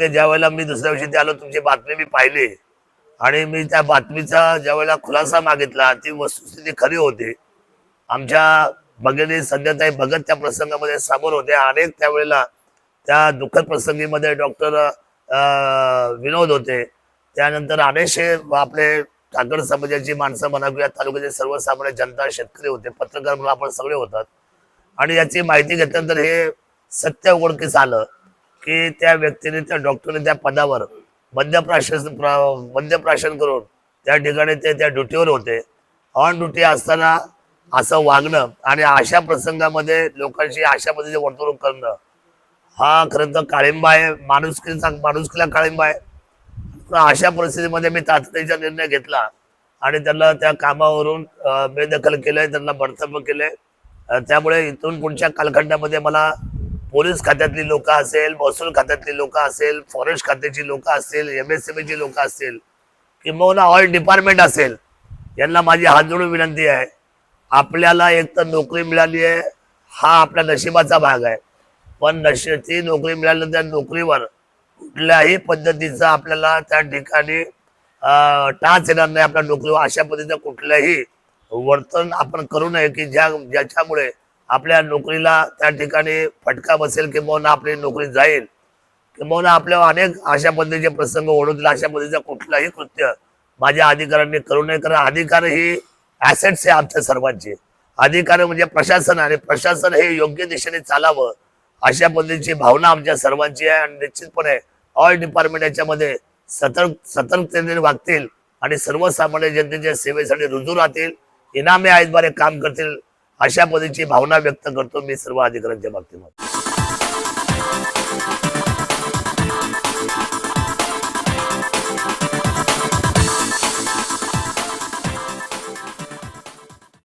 बातम्या ज्या वेळेला मी दुसऱ्या दिवशी आलो तुमची बातमी मी पाहिली. आणि मी त्या बातमीचा ज्या वेळेला खुलासा मागितला ती वस्तुस्थिती खरी होती. आमच्या भगिनी संध्याताई भगत त्या प्रसंगामध्ये समोर होते. अनेक त्यावेळेला त्या दुःखद प्रसंगीमध्ये डॉक्टर विनोद होते. त्यानंतर अनेकशे आपले ठाकर समाजाची माणसं म्हणा किंवा तालुक्याचे सर्वसामान्य जनता शेतकरी होते. पत्रकार म्हणून आपण सगळे होतात. आणि याची माहिती घेतल्यानंतर हे सत्य उघडकीस आलं. की त्या व्यक्तीने त्या डॉक्टरने त्या पदावर मद्यप्राशन मद्यप्राशन करून त्या ठिकाणी ते त्या ड्युटीवर होते. ऑन ड्युटी असताना असं वागणं आणि अशा प्रसंगामध्ये लोकांशी अशा पद्धतीने वर्तणूक करणं हा खरं तर काळिंबा आहे. माणुसकीचा माणुसकीला काळिंबा आहे. पण अशा परिस्थितीमध्ये मी तातडीचा निर्णय घेतला आणि त्यांना त्या कामावरून बेदखल केलंय त्यांना बडतर्फ केलंय. त्यामुळे इथून पुढच्या कालखंडामध्ये मला पोलीस खात्यातली लोक असेल महसूल खात्यातली लोक असेल फॉरेस्ट खात्याची लोक असतील एम एस ची लोक असतील किंबहुना ऑइल डिपार्टमेंट असेल यांना माझी हात जोडून विनंती आहे. आपल्याला एक तर नोकरी मिळाली आहे हा आपल्या नशिबाचा भाग आहे. पण नशी ती नोकरी मिळाल्यानंतर त्या नोकरीवर कुठल्याही पद्धतीचा आपल्याला त्या ठिकाणी टाच येणार नाही आपल्या नोकरीवर. अशा पद्धतीचं कुठलंही वर्तन आपण करू नये की ज्या ज्याच्यामुळे आपल्या नोकरीला त्या ठिकाणी फटका बसेल किंवा आपली नोकरी जाईल किंवा आपल्या अनेक अशा पद्धतीचे प्रसंग ओढवतील अशा पद्धतीचं कुठलंही कृत्य माझ्या अधिकाऱ्यांनी करू नये. कारण अधिकार ही ऍसेट्स आहे आमच्या सर्वांचे. अधिकार म्हणजे प्रशासन आणि प्रशासन हे योग्य दिशेने चालावं अशा पद्धतीची भावना आमच्या सर्वांची आहे आणि निश्चितपणे ऑल डिपार्टमेंट याच्यामध्ये सतर्क सतर्कतेने वागतील आणि सर्वसामान्य जनतेच्या सेवेसाठी रुजू राहतील इनामी आयोद्वारे काम करतील. अशा पद्धतीची भावना व्यक्त करतो मी सर्व अधिकाऱ्यांच्या बाबतीमध्ये.